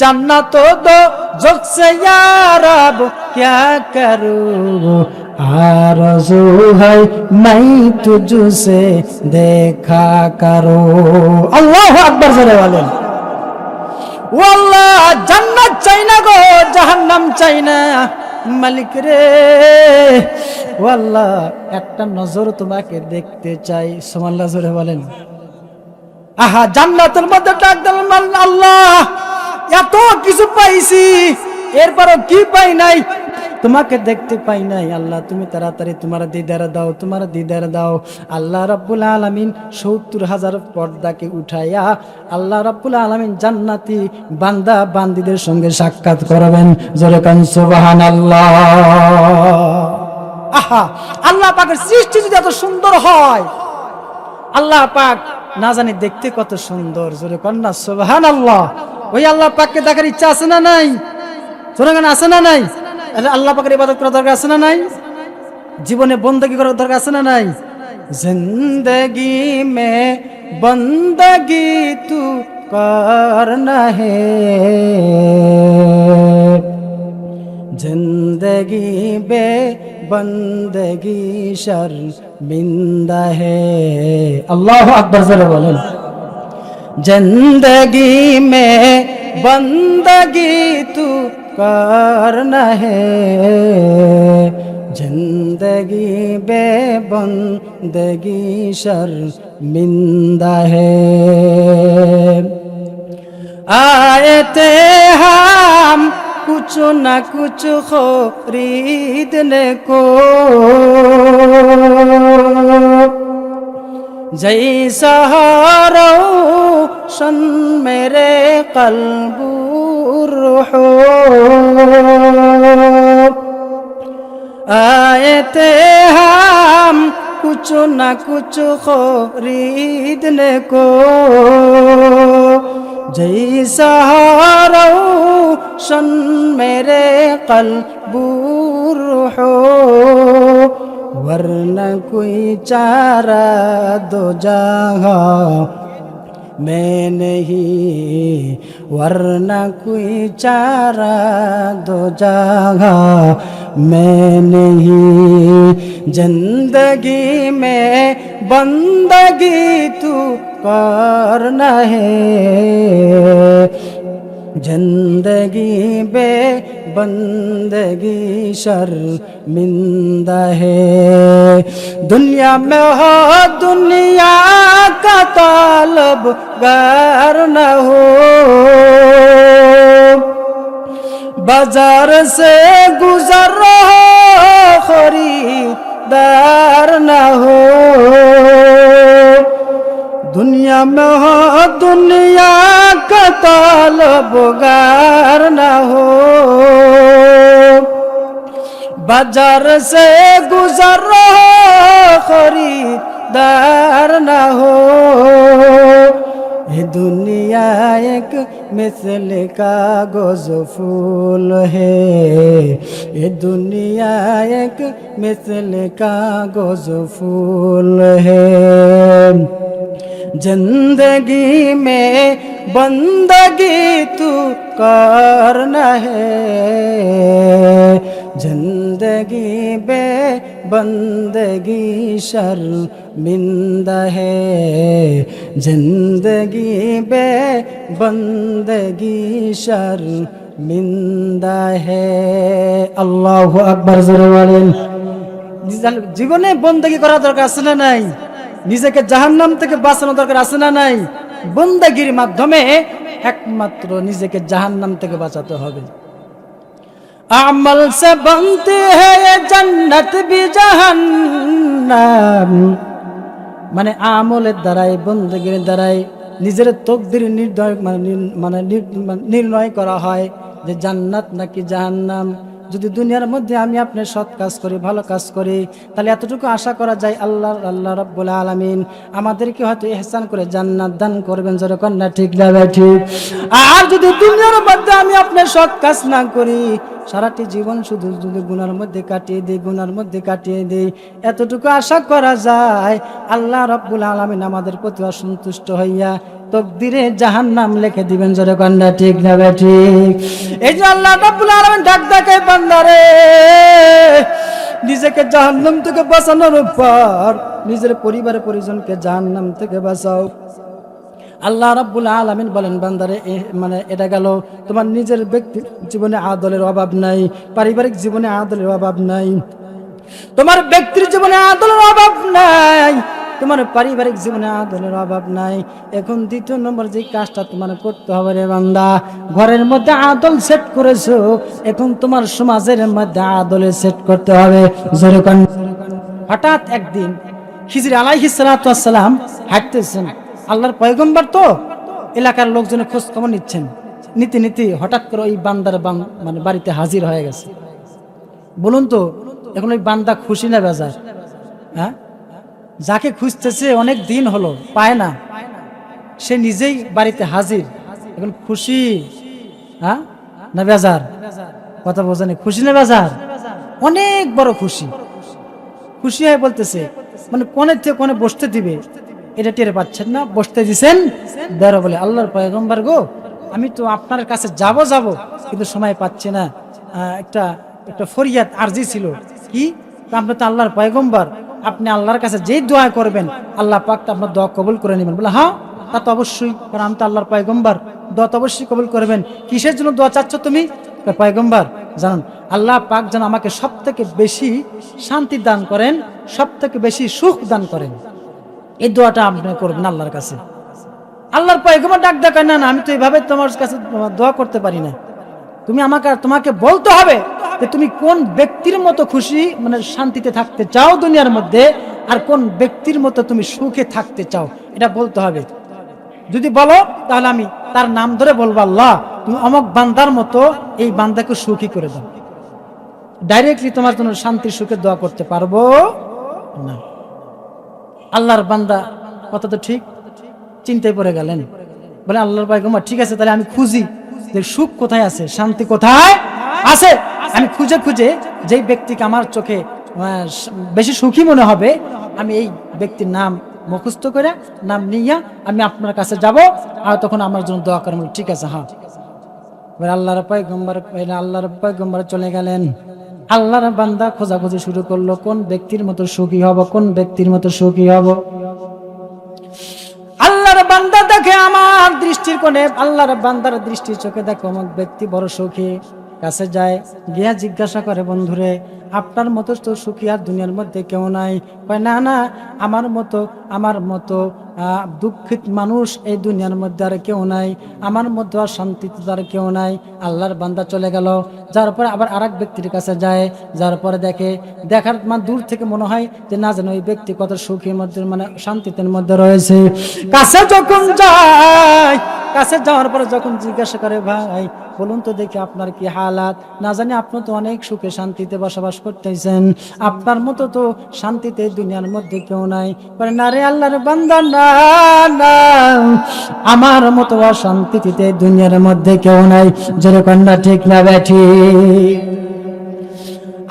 জান্নাত দো জগ সে ইয়ারাব ক্যা করু? আরজু হাই মাই তুজুসে দেখা করো। আল্লাহু আকবার জরে বলেন। ও জান্নাত চাই না গো, জাহান্নাম চাই না। মালিক রে, ওয়াল্লাহ, একটা নজর তোমাকে দেখতে চাই। সোমাল্লা জোরে বলেন। আহা, জান্নাতের মধ্যে ডাক দিলাম আল্লাহ এত কিছু পাইছি, এরপরও কি পাই নাই? তোমাকে দেখতে পাই নাই, আল্লাহ, তুমি তাড়াতাড়ি তোমার দিদার দাও, তোমার দিদার দাও। আল্লাহ রাব্বুল আলামিন সত্তর হাজার পর্দাকে উঠাইয়া আল্লাহ রাব্বুল আলামিন জান্নাতি বান্দা বান্দিদের সঙ্গে সাক্ষাৎ করাবেন। জোরে কান, সুবহানাল্লাহ। আহা, আল্লাহ পাকের সৃষ্টি যদি এত সুন্দর হয়, আল্লাহ পাক না জানি দেখতে কত সুন্দর। জোরে কন্যা সোহান আল্লাহ ওই আল্লাহ পাককে দেখার ইচ্ছা আছে না নাই? জনগণ আছে না নাই? আল্লাহ পাকের ইবাদত করার দরকার আছে না নাই? জীবনে বন্দগি করার দরকার আছে না নাই? জিন্দগি মে বন্দগি তু করনা হে জিন্দগি বে বন্দগি শর্মিন্দা হে। আল্লাহ আকবর বলেন। ज़िंदगी में बंदगी तू करना है ज़िंदगी बे बंदगी शर्मिंदा है। आए थे हम कुछ न कुछ खरीदने को। जैसा रोशन मेरे कल्बूर हो आए थे हम कुछ न कुछ खरीदने को जैसा रोशन मेरे कल्बूर हो वरना कोई चारा दो जहा मैं नहीं, वरना कोई चारा दो जगह मैं नहीं, ज़िंदगी में बंदगी तू करना है ज़िंदगी बे بندگی شرمندہ ہے دنیا میں ہو دنیا کا طالب گر نہ ہو بازار سے گزر رہو خریدار نہ ہو दुनिया में हो दुनिया का तालब गार न हो बाजार से गुजर रहो खरीदार न हो ये दुनिया एक मिसल कागज फूल है ये दुनिया एक मिसल कागज फूल है जिंदगी में बंदगी तू करना है जिंदगी बे बंदगी शर्मिंदा है जिंदगी बे बंदगी शर्मिंदा है আল্লাহু আকবার জোরে বলেন জীবনে বন্দগি করা দরকার আছে না নাই নিজেকে জাহান্নাম থেকে বাঁচানো দরকার আছে না নাই? বন্দাগির মাধ্যমে একমাত্র নিজেকে জাহান্নাম থেকে বাঁচাতে হবে। আমল সে মানে আমলের দ্বারাই বন্দগির দ্বারাই নিজের তকদির নির্ণয় মানে মানে মানে নির্ণয় করা হয় যে জান্নাত নাকি জাহান্নাম। যদি দুনিয়ার মধ্যে আমি আপনার সৎ কাজ করি, ভালো কাজ করি, তাহলে এতটুকু আশা করা যায় আল্লাহ আল্লাহ রব্বুল আলমিন আমাদেরকে হয়তো এহসান করে জান্নাত দান করবেন যেরকম না, ঠিক না ঠিক? আর যদি দুনিয়ার মধ্যে আমি আপনার সৎ কাজ না করি, সারাটি জীবন শুধু শুধু গুনার মধ্যে কাটিয়ে দিই, গুনার মধ্যে কাটিয়ে দিই, এতটুকু আশা করা যায়, আল্লাহ রব্বুল আলমিন আমাদের প্রতি অসন্তুষ্ট হইয়া তকদিরে জাহান নাম লিখে দিবেন জোরে কন্যা ঠিক না ঠিক। এই যে আল্লাহ রাব্বুল আলামিন ডাক ডাকে বান্দারে, নিজেকে জাহান্নাম থেকে বাঁচানোর পর নিজের পরিবারের পরিজনকে জাহান্নাম থেকে বাঁচাও। আল্লাহ রাব্বুল আলামিন বলেন, বান্দারে মানে এটা গেল, তোমার নিজের ব্যক্তি জীবনে আদলের অভাব নাই, পারিবারিক জীবনে আদলের অভাব নাই, তোমার ব্যক্তির জীবনে আদলের অভাব নাই। তোমার পারিবারিক জীবনে আদলের অভাব নাই। এখন দ্বিতীয় নম্বর যে কাজটা তোমার করতে হবে রে বান্দা, ঘরের মধ্যে আদল সেট করেছ, এখন তোমার সমাজের মধ্যে আদলে সেট করতে হবে। হঠাৎ একদিন খিজির আলাইহিস সালাম হাঁটতেছেন। আল্লাহর পয়গম্বর তো এলাকার লোকজনের খোঁজ খবর নিচ্ছেন। নীতি নীতি হঠাৎ করে ওই বান্দার মানে বাড়িতে হাজির হয়ে গেছে। বলুন তো, এখন ওই বান্দা খুশি না বেজার? হ্যাঁ? যাকে খুঁজতেছে অনেক দিন হলো, পায় না। সে নিজেই বাড়িতে হাজির। এখন খুশি হ্যাঁ? না বেজার? কথা বোঝানি খুশি না বেজার? অনেক বড় খুশি। খুশি হয়ে বলতেছে মানে কোনে থেকে কোনে বসতে দিবে। এটা টের পাচ্ছেন না, বসতে দিছেন। বেরো বলে, আল্লাহর পয়গম্বর গো, আমি তো আপনার কাছে যাব যাব। কিন্তু সময় পাচ্ছি না। একটা একটা ফরিয়াদ আর্জি ছিল। কি? আপনি তো আল্লাহর পয়গম্বর। আপনি আল্লাহর কাছে যেই দোয়া করবেন আল্লাহ পাক আপনার দোয়া কবুল করে নেবেন। বলে হ্যাঁ তা তো অবশ্যই কারণ আমি তো আল্লাহর পয়গম্বর। দোয়া তো অবশ্যই কবুল করবেন। কিসের জন্য দোয়া চাচ্ছ তুমি? কয়, জানান আল্লাহ পাক যেন আমাকে সব থেকে বেশি শান্তি দান করেন সব থেকে বেশি সুখ দান করেন। এই দোয়াটা আপনি করবেন আল্লাহর কাছে। আল্লাহর পয়গম্বর ডাক দেখায় না না আমি তো এইভাবে তোমার কাছে দোয়া করতে পারি না। তুমি আমাকে তোমাকে বলতে হবে যে তুমি কোন ব্যক্তির মতো খুশি মানে শান্তিতে থাকতে চাও দুনিয়ার মধ্যে, আর কোন ব্যক্তির মতো তুমি সুখে থাকতে চাও, এটা বলতে হবে। যদি বলো, তাহলে আমি তার নাম ধরে বলব, আল্লাহ, তুমি অমক বান্দার মতো এই বান্দাকে সুখী করে দাও। ডাইরেক্টলি তোমার জন্য শান্তির সুখে দোয়া করতে পারব না। আল্লাহর বান্দা, কথা তো ঠিক? চিন্তায় পড়ে গেলেন। বলে, আল্লাহর পায়গম্বর, ঠিক আছে, তাহলে আমি খুঁজি। যে সুখ কোথায় আছে? শান্তি কোথায় আছে? আমি খুঁজে খুঁজে যেই ব্যক্তিকে আমার চোখে বেশি সুখী মনে হবে, আমি এই ব্যক্তির নাম মুখস্থ করে, নাম নিয়ে আমি আপনার কাছে যাব, আর তখন আমার জন্য দোয়া করেন ঠিক আছে হ্যাঁ। এবার আল্লাহর পয়গম্বর, এবার আল্লাহর পয়গম্বর চলে গেলেন। আল্লাহর বান্দা খোঁজাখুঁজি শুরু করল, কোন ব্যক্তির মতো সুখী হব, কোন ব্যক্তির মতো সুখী হব? আল্লাহর বান্দা দেখে আমার দৃষ্টির কোণে, আল্লাহর বান্দার দৃষ্টির চোখে দেখো আমার ব্যক্তি বড় সুখী। কাছে যায়, গিয়া জিজ্ঞাসা করে, বন্ধুরে, আপনার মতো তো সুখী আর দুনিয়ার মধ্যে কেউ নাই। কয়, না না, আমার মতো আমার মতো দুঃখিত মানুষ এই দুনিয়ার মধ্যে আর কেউ নাই। আমার মধ্যে আর শান্তিতে আর কেউ নাই। আল্লাহর বান্দা চলে গেল। যার পরে আবার আরেক ব্যক্তির কাছে যায়। যার পরে দেখে, দেখার মানে দূর থেকে মনে হয় যে, না, যেন ওই ব্যক্তি কত সুখীর মধ্যে মানে শান্তিতে মধ্যে রয়েছে। কাছে যখন যায় কাছে যাওয়ার পরে যখন জিজ্ঞাসা করে, ভাই, বলুন তো দেখি আপনার কি হালাত? না জানি, আপনি তো অনেক সুখে শান্তিতে বসবাস করতেছেন। আপনার মতো তো শান্তিতে দুনিয়ার মধ্যে কেউ নাই। বলে, না রে আল্লাহর বান্দা, না না। আমার মতো অশান্তিতে দুনিয়ার মধ্যে কেউ নাই। যেরকম না ঠিক না ব্যাঠি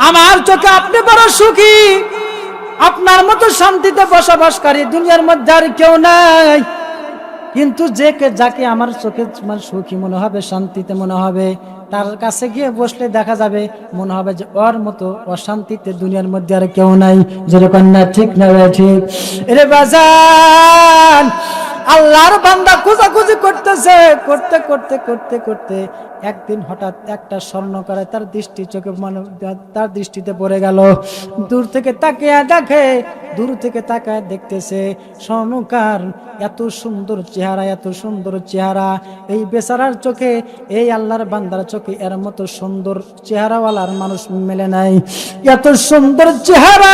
আমার চোখে আপনি বড় সুখী। আপনার মতো শান্তিতে বসবাসকারী দুনিয়ার মধ্যে আর কেউ নাই। কিন্তু যে যাকে আমার চোখে মানে সুখী মনে হবে, শান্তিতে মনে হবে, তার কাছে গিয়ে বসলে দেখা যাবে, মনে হবে যে ওর মতো অশান্তিতে দুনিয়ার মধ্যে আর কেউ নাই, যেরকম না ঠিক না ঠিক। এরে বাজান আল্লাহর বান্দা খোঁজাখুঁজি করতেছে, করতে করতে করতে করতে একদিন হঠাৎ একটা স্বর্ণকারে তার দৃষ্টি চোখে মানে তার দৃষ্টিতে পড়ে গেল। দূর থেকে তাকিয়ে দেখে, দূর থেকে তাকায় দেখতেছে স্বর্ণকার এত সুন্দর চেহারা, এত সুন্দর চেহারা। এই বেচারার চোখে, এই আল্লাহর বান্দার চোখে এর মতো সুন্দর চেহারাওয়ালার মানুষ মেলে নাই। এত সুন্দর চেহারা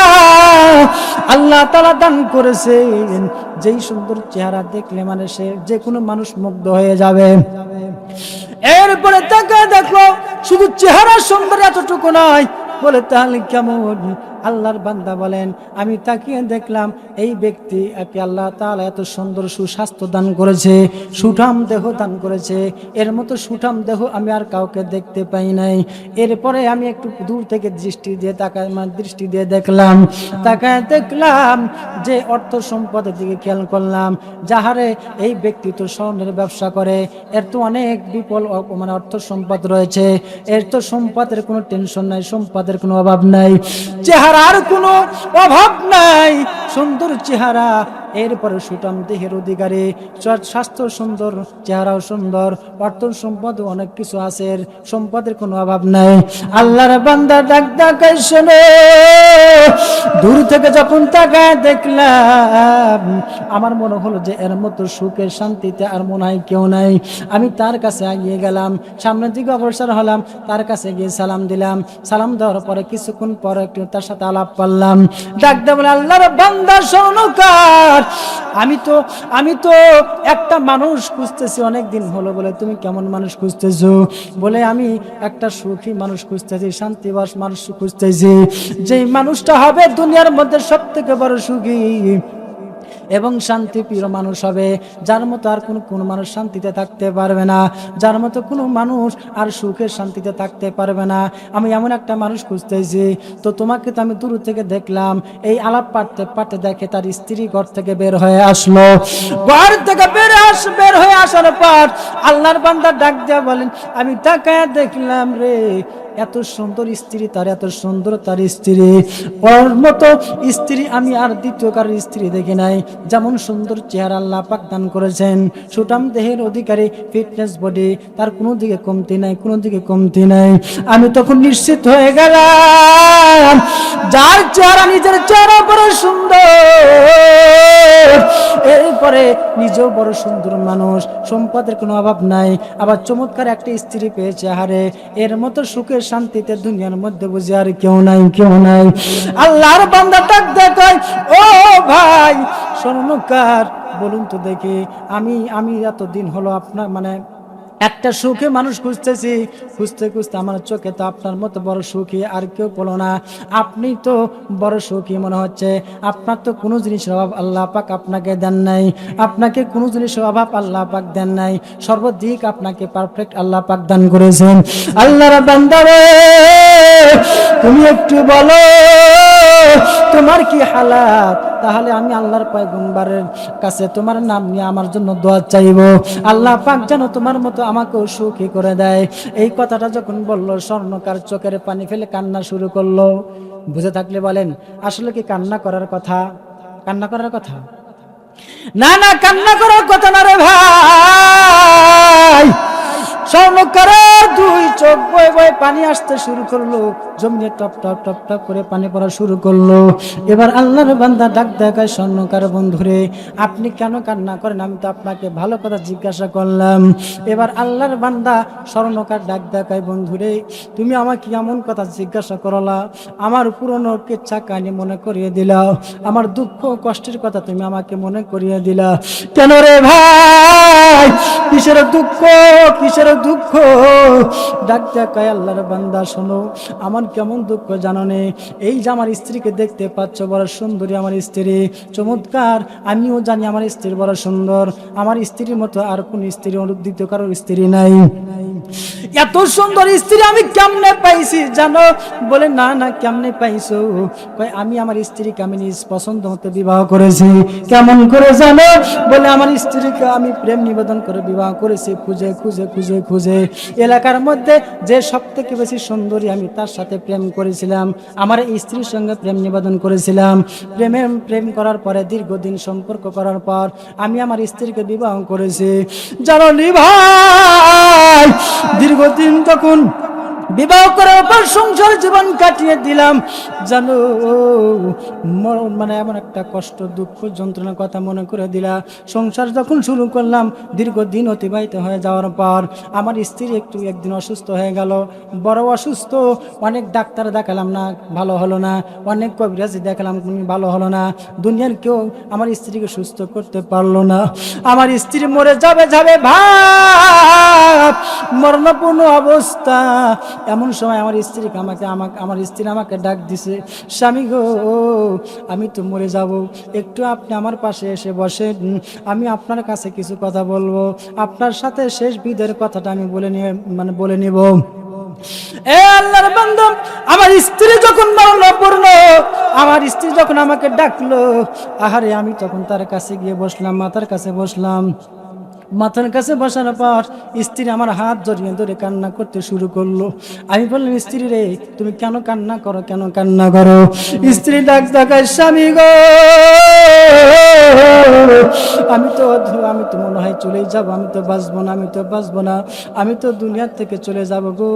আল্লাহ তালা দান করেছেন। যেই সুন্দর চেহারা দেখলে মানে সে যে কোনো মানুষ মুগ্ধ হয়ে যাবে। এরপরে তাকে দেখো শুধু চেহারা সুন্দর এতটুকু নয়, বলে তাহলে কেমন? আল্লাহর বান্দা বলেন, আমি তাকিয়ে দেখলাম এই ব্যক্তি একে আল্লাহ তাআলা এত সুন্দর সুস্বাস্থ্য দান করেছে, সুঠাম দেহ দান করেছে। এর মতো সুঠাম দেহ আমি আর কাউকে দেখতে পাই নাই। এরপরে আমি একটু দূর থেকে দৃষ্টি দিয়ে তাকায় মানে দৃষ্টি দিয়ে দেখলাম, তাকায় দেখলাম যে অর্থ সম্পদের দিকে খেয়াল করলাম, যাহারে এই ব্যক্তি তো স্বর্ণের ব্যবসা করে, এর তো অনেক বিপুল মানে অর্থ সম্পদ রয়েছে। এর তো সম্পদের কোনো টেনশন নাই, সম্পদের কোনো অভাব নাই। চেহারার কোনো অভাব নাই। সুন্দর চেহারা, এরপরে সুটাম দেহের অধিকারে। স্বাস্থ্য সুন্দর, চেহারাও সুন্দর, অর্থ সম্পদ অনেক কিছু আছে সম্পদের কোনো অভাব নাই। আল্লাহর বান্দা ডাক ডাকাই শোনো। দূর থেকে যখন তাকায় দেখলাম, আমার মনে হলো যে এর মতো সুখের শান্তিতে আর মনে হয় কেউ নাই। আমি তার কাছে এগিয়ে গেলাম, সামনের দিকে অগ্রসর হলাম, তার কাছে গিয়ে সালাম দিলাম। সালাম দেওয়ার পরে কিছুক্ষণ পরে একটু তার সাথে আলাপ করলাম। ডাক দেব আল্লাহর বান্দা স্বর্ণকার আমি তো আমি তো একটা মানুষ খুঁজতেছি অনেক দিন হলো বলে, তুমি কেমন মানুষ খুঁজতেছো? বলে, আমি একটা সুখী মানুষ খুঁজতেছি, শান্তিবাস মানুষ খুঁজতেছি। যে মানুষটা হবে দুনিয়ার মধ্যে সব থেকে বড় সুখী এবং শান্তিপ্রিয় মানুষ হবে। যার মতো আর কোনো কোনো মানুষ শান্তিতে থাকতে পারবে না। যার মতো কোনো মানুষ আর সুখের শান্তিতে থাকতে পারবে না। আমি এমন একটা মানুষ খুঁজতেছি। তো তোমাকে তো আমি দূর থেকে দেখলাম। এই আলাপ পাঠতে পাঠতে দেখে তার স্ত্রী ঘর থেকে বের হয়ে আসলো। ঘর থেকে বের আস বের হয়ে আসার পর আল্লাহর বান্দা ডাক দিয়া বলেন, আমি তাকায় দেখলাম রে এত সুন্দর স্ত্রী, তার এত সুন্দর তার স্ত্রী। ওর মতো স্ত্রী আমি আর দ্বিতীয় কারোর স্ত্রী দেখি নাই। যেমন সুন্দর চেহারা আল্লাহ পাক দান করেছেন। সুটাম দেহের অধিকারী ফিটনেস বডি তার কোনো দিকে কমতি নাই, কোনো দিকে কমতি নাই। আমি তখন নিশ্চিত হয়ে গেলাম, যার চেহারা নিজের চেহারা বড় সুন্দর, এরপরে নিজেও বড় সুন্দর মানুষ, সম্পদের কোনো অভাব নাই। আবার চমৎকার একটা স্ত্রী পেয়েছে হারে। এর মতো সুখের শান্তিতে দুনিয়ার মধ্যে বুঝে আর কেউ নাই কেউ নাই। আল্লাহর বান্দা তাক দেখায় ও ভাই স্বর্ণকার বলুন তো দেখি। আমি আমি এতদিন হলো আপনার মানে একটা সুখে মানুষ খুঁজতেছি, খুঁজতে খুঁজতে আমার চোখে তো আপনার মতো বড় সুখী আর কেউ বলো না। আপনি তো বড় সুখী মনে হচ্ছে। আপনার তো কোনো জিনিসের অভাব আল্লাহ পাক আপনাকে দেন নাই। আপনাকে কোনো জিনিসের অভাব আল্লাহ পাক দেন নাই। সর্বদিক আপনাকে পারফেক্ট আল্লাহ পাক দান করেছেন। আল্লাহর বান্দারে তুমি একটু বলো। তোমার কি হালাত? তাহলে আমি আল্লাহর পয়গম্বরের কাছে তোমার নাম নিয়ে আমার জন্য দোয়া চাইব। আল্লাহ পাক যেন তোমার মতো আমাকেও সুখী করে দেয়। এই কথাটা যখন বলল, স্বর্ণকার চোখের পানি ফেলে কান্না শুরু করল। বুঝে থাকলে বলেন, আসলে কি কান্না করার কথা? কান্না করার কথা? না না, কান্না করার কথা না রে ভাই। দুই বয়ে পানি আসতে শুরু করল। টপ টপ টপ টপ করে পানি পড়া শুরু করল। এবার আল্লাহর বান্দা ডাক দেখায়, স্বর্ণকার বন্ধুরে, আপনি কেন কান্না করেন? আমি তো আপনাকে ভালো কথা জিজ্ঞাসা করলাম। এবার আল্লাহর বান্দা স্বর্ণকার ডাক দেখায়, বন্ধুরে, তুমি আমাকে এমন কথা জিজ্ঞাসা করলা। আমার পুরনো কেচ্ছা কাহিনী মনে করিয়ে দিলা। আমার দুঃখ কষ্টের কথা তুমি আমাকে মনে করিয়ে দিলা। কেন রে ভাই? কিসের দুঃখ কিসের দুঃখ? ডাক দেখায় আল্লাহর বান্দা, শোনো, আমার কেমন দুঃখ জানো এই যে আমার স্ত্রীকে দেখতে পাচ্ছ, বড় সুন্দরী আমার স্ত্রী। চমৎকার, আমিও জানি আমার স্ত্রী বড় সুন্দর। আমার স্ত্রীর মতো আর কোন স্ত্রী কারোর স্ত্রী নাই। এত সুন্দর স্ত্রী আমি কেমনে পাইছি জানো? বলে, না না, কেমনে পাইছো? কয়, আমি আমার স্ত্রীকে আমি নিজ পছন্দ মতো বিবাহ করেছি। কেমন করে জানো? বলে, আমার স্ত্রীকে আমি প্রেম করে, বিবাহ করেছি খুঁজে খুঁজে খুঁজে খুঁজে। এলাকার মধ্যে যে সব থেকে বেশি সুন্দরী আমি, তার সাথে প্রেম করেছিলাম। আমার স্ত্রীর সঙ্গে প্রেম নিবেদন করেছিলাম। প্রেমে, প্রেম করার পরে দীর্ঘদিন সম্পর্ক করার পর আমি আমার স্ত্রীকে বিবাহ করেছি। জানো ভাই, দীর্ঘদিন তখন বিবাহ করার পর সংসার জীবন কাটিয়ে দিলাম। জানো মানে এমন একটা কষ্ট, দুঃখ, যন্ত্রণার কথা মনে করে দিলা। সংসার যখন শুরু করলাম, দীর্ঘদিন অতিবাহিত হয়ে যাওয়ার পর আমার স্ত্রী একটু একদিন অসুস্থ হয়ে গেল। বড় অসুস্থ, অনেক ডাক্তার দেখালাম না, ভালো হলো না। অনেক কবিরাজি দেখালাম ভালো হলো না। দুনিয়ার কেউ আমার স্ত্রীকে সুস্থ করতে পারল না। আমার স্ত্রী মরে যাবে যাবে ভাব। মরণপূর্ণ অবস্থা। এমন সময় আমার স্ত্রীকে আমাকে আমাকে, আমার স্ত্রী আমাকে ডাক দিছে, স্বামী গো, আমি তো মরে যাব। একটু আপনি আমার পাশে এসে বসেন। আমি আপনার কাছে কিছু কথা বলব। আপনার সাথে শেষ বিদের কথাটা আমি বলে নিয়ে মানে বলে নিব। এ আল্লাহর আমার স্ত্রী যখন মরণপূর্ণ আমার স্ত্রী যখন আমাকে ডাকলো, আহারে, আমি তখন তার কাছে গিয়ে বসলাম মাথার কাছে বসলাম। মাথার কাছে বসার পর স্ত্রী আমার হাত জড়িয়ে ধরে কান্না করতে শুরু করল। আমি বললাম, স্ত্রী রে, তুমি কেন কান্না করো? কেন কান্না করো? স্ত্রী ডাক ডাকায় স্বামী গো! আমি তো আমি তো মনে হয় চলেই যাব, আমি তো বাঁচবো না, আমি তো বাঁচবো না, আমি তো দুনিয়ার থেকে চলে যাব গো।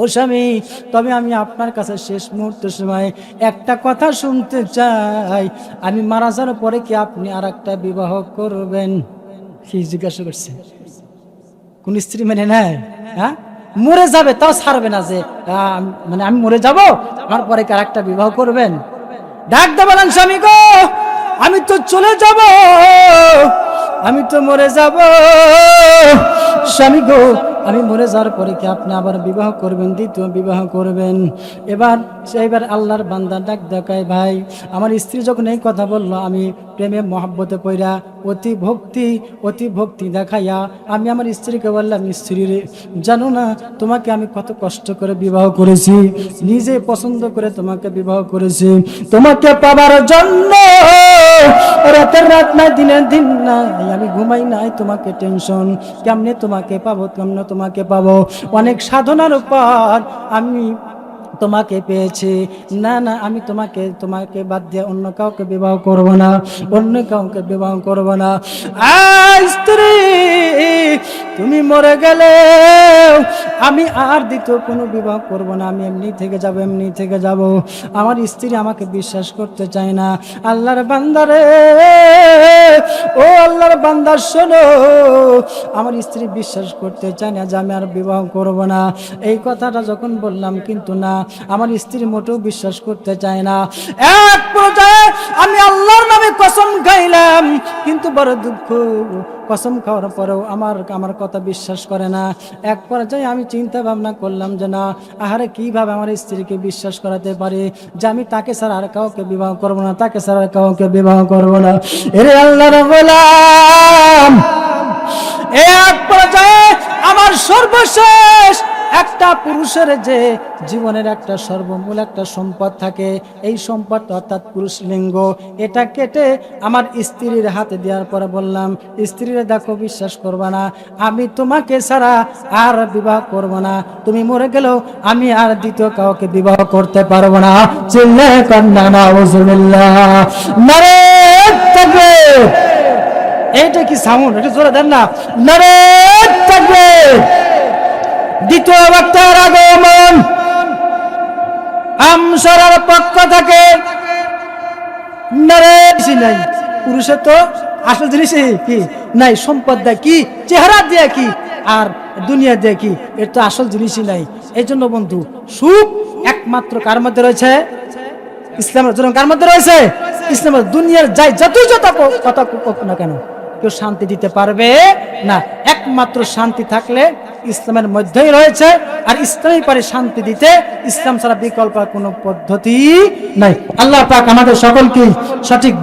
ও স্বামী, তবে আমি আপনার কাছে শেষ মুহূর্তের সময় একটা কথা শুনতে চাই। আমি মারা যাওয়ার পরে কি আপনি আর একটা বিবাহ করবেন? কি জিজ্ঞাসা করছে? কোন স্ত্রী মেনে নেয় হ্যাঁ? মরে যাবে, তাও ছাড়বে না যে মানে আমি মরে যাব, আমার পরে কার একটা বিবাহ করবেন? ডাক দে বলেন, স্বামী গো, আমি তো চলে যাব, আমি তো মরে যাব। স্বামী গো আমি মরে যাওয়ার পরে কি আপনি আবার বিবাহ করবেন, দ্বিতীয় বিবাহ করবেন? এবার এবার আল্লাহর বান্দা ডাক দেখায়, ভাই, আমার স্ত্রী যখন এই কথা বলল, আমি প্রেমে, মহাব্বতে পইরা অতি ভক্তি অতি ভক্তি দেখাইয়া আমি আমার স্ত্রীকে বললাম, স্ত্রী রে, জানো না, তোমাকে আমি কত কষ্ট করে বিবাহ করেছি, নিজে পছন্দ করে তোমাকে বিবাহ করেছি। তোমাকে পাবার জন্য রাতের রাত নাই, দিনের দিন নাই, আমি ঘুমাই নাই, তোমাকে টেনশন কেমনে তোমাকে পাবো, কেমনে তোমাকে পাবো? অনেক সাধনার উপর আমি তোমাকে পেয়েছি। না না, আমি তোমাকে তোমাকে বাদ দিয়ে অন্য কাউকে বিবাহ করব না। অন্য কাউকে বিবাহ করব না। স্ত্রী, তুমি মরে গেলে আমি আর দ্বিতীয় কোনো বিবাহ করব না। আমি এমনি থেকে যাব, এমনি থেকে যাব। আমার স্ত্রী আমাকে বিশ্বাস করতে চায় না। আল্লাহর বান্দারে বান্দার শোনো। আমার স্ত্রী বিশ্বাস করতে চায় না যে আমি আর বিবাহ করব না। এই কথাটা যখন বললাম কিন্তু না, আমার স্ত্রী মোটেও বিশ্বাস করতে চায় না। এক পর্যায়ে আমি আল্লাহর নামে কসম খাইলাম, কিন্তু বড় দুঃখ। কসম খাওয়ার পরেও আমার আমার কথা বিশ্বাস করে না। এক পর্যায়ে আমি চিন্তা ভাবনা করলাম যে না, আহারে কীভাবে আমার স্ত্রীকে বিশ্বাস করাতে পারি? যে আমি তাকে ছাড়া আর কাউকে বিবাহ করব না, তাকে ছাড়া আর কাউকে বিবাহ করব না। এরে আল্লাহর গোলাম এক পর্যায়ে আমার সর্বশেষ একটা পুরুষের যে জীবনের একটা সর্বমূল একটা সম্পদ থাকে, এই সম্পদ অর্থাৎ পুরুষ লিঙ্গ, এটা কেটে আমার স্ত্রীর হাতে দেওয়ার পরে বললাম, স্ত্রীর দেখো, বিশ্বাস করবা না, আমি তোমাকে ছাড়া আর বিবাহ করব না। তুমি মরে গেলেও আমি আর দ্বিতীয় কাউকে বিবাহ করতে পারব না। চিল্লে কন্যা এইটা কি সাউন্ড? এটা জোরে দেন না। তাকবীর। দ্বিতীয় বক্তার আগমন। আমসরার পক্ষ থেকে নাই। পুরুষের তো আসল জিনিস কি? নাই, সম্পদ দেয় কি? চেহারা দিয়ে কি? আর দুনিয়া দিয়ে কি? এর তো আসল জিনিসই নাই। এই জন্য বন্ধু, সুখ একমাত্র কার মধ্যে রয়েছে? ইসলামের জন্য কার মধ্যে রয়েছে? ইসলামের দুনিয়ার যাই যতই যত কথা না কেন? কেউ শান্তি দিতে পারবে? না, একমাত্র শান্তি থাকলে ইসলামের মধ্যেই রয়েছে। আর ইসলামই পারে শান্তি দিতে, ইসলাম ছাড়া বিকল্প কোনো পদ্ধতি নাই। আল্লাহ পাক আমাদের সকলকে সঠিক